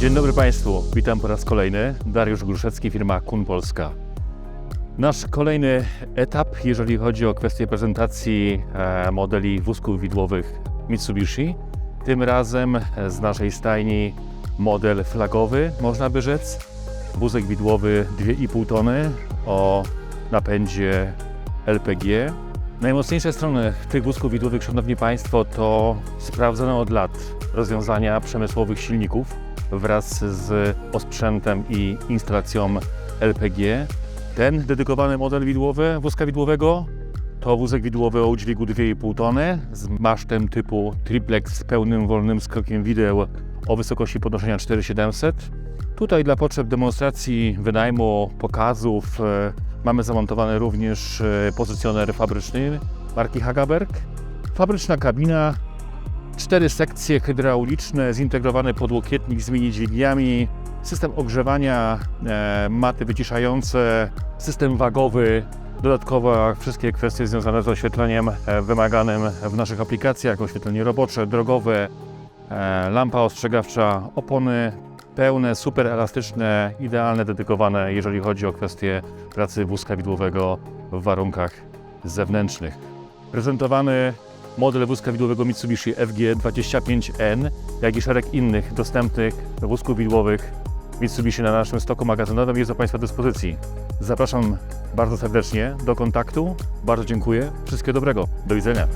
Dzień dobry Państwu, witam po raz kolejny. Dariusz Gruszecki, firma Kun Polska. Nasz kolejny etap, jeżeli chodzi o kwestię prezentacji e, modeli wózków widłowych Mitsubishi. Tym razem z naszej stajni model flagowy, można by rzec. Wózek widłowy 2,5 tony o napędzie LPG. Najmocniejsze strony tych wózków widłowych, Szanowni Państwo, to sprawdzone od lat rozwiązania przemysłowych silników wraz z osprzętem i instalacją LPG. Ten dedykowany model widłowy wózka widłowego to wózek widłowy o udźwigu 2,5 tony z masztem typu triplex z pełnym wolnym skokiem wideł o wysokości podnoszenia 4700. Tutaj dla potrzeb demonstracji, wynajmu, pokazów e, mamy zamontowany również e, pozycjoner fabryczny marki Hagaberg. Fabryczna kabina, cztery sekcje hydrauliczne, zintegrowany podłokietnik z mini dźwigniami, system ogrzewania, e, maty wyciszające, system wagowy, dodatkowo wszystkie kwestie związane z oświetleniem e, wymaganym w naszych aplikacjach, oświetlenie robocze, drogowe, e, lampa ostrzegawcza, opony pełne, super elastyczne, idealne, dedykowane, jeżeli chodzi o kwestię pracy wózka widłowego w warunkach zewnętrznych. Prezentowany model wózka widłowego Mitsubishi FG25N, jak i szereg innych dostępnych wózków widłowych Mitsubishi na naszym stoku magazynowym jest do Państwa dyspozycji. Zapraszam bardzo serdecznie do kontaktu. Bardzo dziękuję. Wszystkiego dobrego. Do widzenia.